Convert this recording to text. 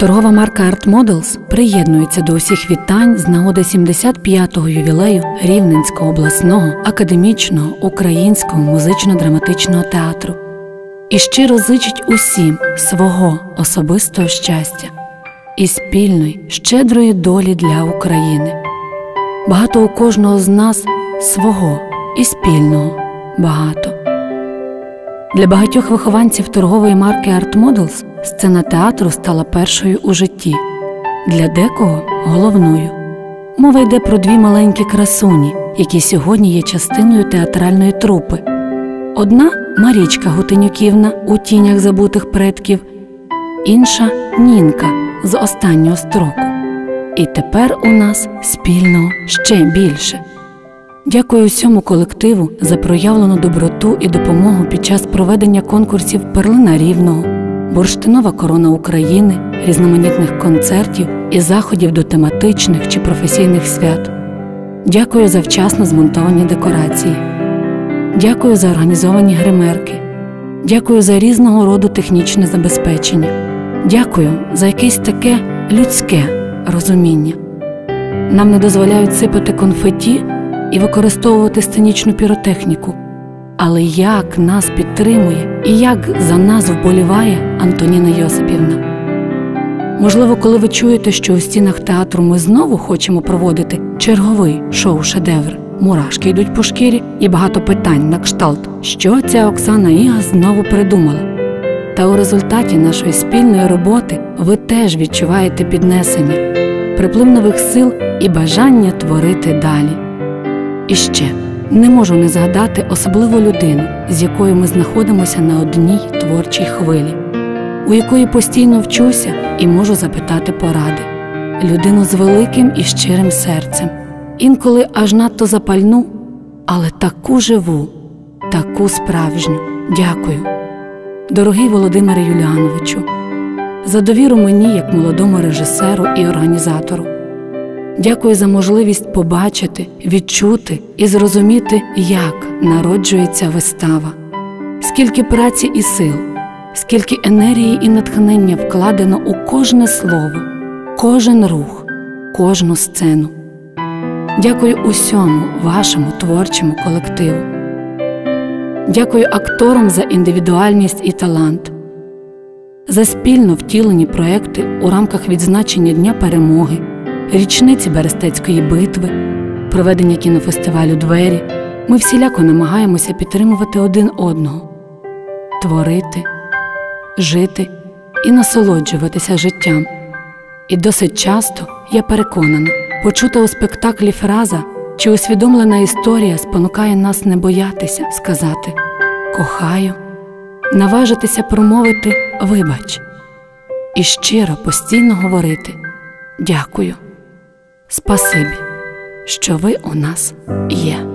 Торгова марка Art Models приєднується до усіх вітань з нагоди 75-го ювілею Рівненського обласного академічного українського музично-драматичного театру і щиро зичить усім свого особистого щастя і спільної, щедрої долі для України. Багато у кожного з нас свого і спільного багато. Для багатьох вихованців торгової марки Art Models сцена театру стала першою у житті, для декого головною. Мова йде про дві маленькі красуні, які сьогодні є частиною театральної трупи. Одна Марічка Гутенюківна у тінях забутих предків, інша Нінка з останнього строку. І тепер у нас спільного ще більше. Дякую усьому колективу за проявлену доброту і допомогу під час проведення конкурсів Перлина Рівного, Бурштинова корона України, різноманітних концертів і заходів до тематичних чи професійних свят. Дякую за вчасно змонтовані декорації. Дякую за організовані гримерки. Дякую за різного роду технічне забезпечення. Дякую за якесь таке людське розуміння. Нам не дозволяють сипати конфеті і використовувати сценічну піротехніку. Але як нас підтримує і як за нас вболіває Антоніна Йосипівна. Можливо, коли ви чуєте, що у стінах театру ми знову хочемо проводити черговий шоу-шедевр, мурашки йдуть по шкірі і багато питань на кшталт, що ця Оксана Іга знову придумала. Та у результаті нашої спільної роботи ви теж відчуваєте піднесення, приплив нових сил і бажання творити далі. І ще не можу не згадати особливу людину, з якою ми знаходимося на одній творчій хвилі, у якої постійно вчуся і можу запитати поради, людину з великим і щирим серцем, інколи аж надто запальну, але таку живу, таку справжню. Дякую, дорогий Володимире Юліановичу, за довіру мені як молодому режисеру і організатору. Дякую за можливість побачити, відчути і зрозуміти, як народжується вистава, скільки праці і сил, скільки енергії і натхнення вкладено у кожне слово, кожен рух, кожну сцену. Дякую усьому вашому творчому колективу. Дякую акторам за індивідуальність і талант, за спільно втілені проекти у рамках відзначення Дня перемоги річниці Берестецької битви, проведення кінофестивалю Двері, ми всіляко намагаємося підтримувати один одного, творити, жити і насолоджуватися життям. І досить часто я переконана, почута у спектаклі фраза чи усвідомлена історія спонукає нас не боятися сказати кохаю, наважитися промовити вибач і щиро постійно говорити дякую. Спасибі, що ви у нас є.